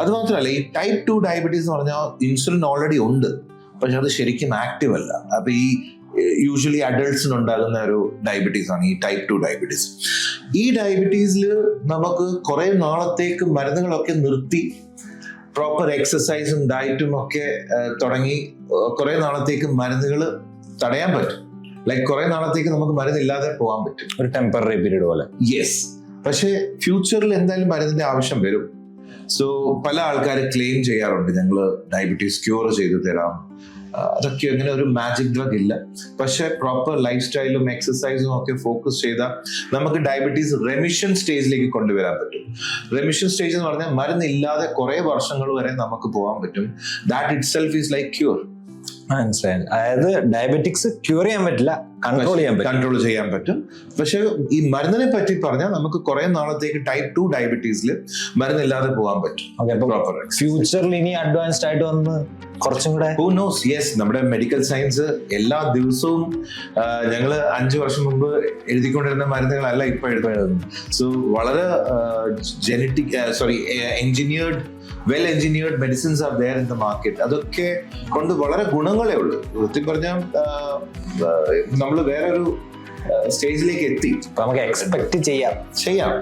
അത് മാത്രമല്ല ഈ ടൈപ്പ് ടു ഡയബറ്റീസ് എന്ന് പറഞ്ഞാൽ ഇൻസുലിൻ ഓൾറെഡി ഉണ്ട്. പക്ഷെ അത് ശരിക്കും ആക്റ്റീവ് അല്ല. അപ്പൊ ഈ യൂഷ്വലി അഡൾട്ട്സിന് ഉണ്ടാകുന്ന ഒരു ഡയബറ്റീസ് ആണ് ഈ ടൈപ്പ് ടു ഡയബറ്റീസ് ഈ ഡയബറ്റീസിൽ നമുക്ക് കുറെ നാളത്തേക്ക് മരുന്നുകളൊക്കെ നിർത്തി പ്രോപ്പർ എക്സസൈസും ഡയറ്റും ഒക്കെ തുടങ്ങി കുറെ നാളത്തേക്ക് മരുന്നുകൾ തടയാൻ പറ്റും. ലൈക്ക് കുറെ നാളത്തേക്ക് നമുക്ക് മരുന്നില്ലാതെ പോകാൻ പറ്റും. ഒരു ടെമ്പററി പീരീഡ് പോലെ. യെസ് പക്ഷേ ഫ്യൂച്ചറിൽ എന്തായാലും മരുന്നിന്റെ ആവശ്യം വരും. സോ പല ആൾക്കാർ ക്ലെയിം ചെയ്യാറുണ്ട്. ഞങ്ങൾ ഡയബറ്റീസ് ക്യൂർ ചെയ്തു തരാം. അതൊക്കെ അങ്ങനെ ഒരു മാജിക് ഡ്രഗ് ഇല്ല. പക്ഷെ പ്രോപ്പർ ലൈഫ് സ്റ്റൈലും എക്സസൈസും ഒക്കെ ഫോക്കസ് ചെയ്താൽ നമുക്ക് ഡയബറ്റീസ് റെമിഷൻ സ്റ്റേജിലേക്ക് കൊണ്ടുവരാൻ പറ്റും. റെമിഷൻ സ്റ്റേജ് എന്ന് പറഞ്ഞാൽ മരുന്നില്ലാതെ കുറെ വർഷങ്ങൾ വരെ നമുക്ക് പോകാൻ പറ്റും. That itself is like cure മനസ്സിലായി. അതായത് ഡയബറ്റിക്സ് ക്യൂർ ചെയ്യാൻ പറ്റില്ല കൺട്രോൾ ചെയ്യാൻ പറ്റും കൺട്രോൾ ചെയ്യാൻ പറ്റും. പക്ഷെ ഈ മരുന്നിനെ പറ്റി പറഞ്ഞാൽ നമുക്ക് കുറെ നാളത്തേക്ക് ടൈപ്പ് ടു ഡയബറ്റീസിൽ മരുന്നില്ലാതെ പോകാൻ പറ്റും. ഫ്യൂച്ചറിൽ ഇനി അഡ്വാൻസ്ഡ് ആയിട്ട് വന്ന് കുറച്ചും കൂടെ ഹൂ നോസ് യെസ് നമ്മുടെ മെഡിക്കൽ സയൻസ് എല്ലാ ദിവസവും ഞങ്ങൾ അഞ്ചു വർഷം മുമ്പ് എഴുതിക്കൊണ്ടിരുന്ന മരുന്നുകളല്ല ഇപ്പൊ എഴുതുന്നത്. സോ വളരെ genetic sorry engineered well engineered medicines are there in the market അതൊക്കെ കൊണ്ട് വളരെ ഗുണങ്ങളേ ഉള്ളൂ. കൃത്യം പറഞ്ഞാൽ നമ്മൾ വേറൊരു സ്റ്റേജിലേക്ക് എത്തി. നമുക്ക് എക്സ്പെക്ട് ചെയ്യാം. ചെയ്യാം.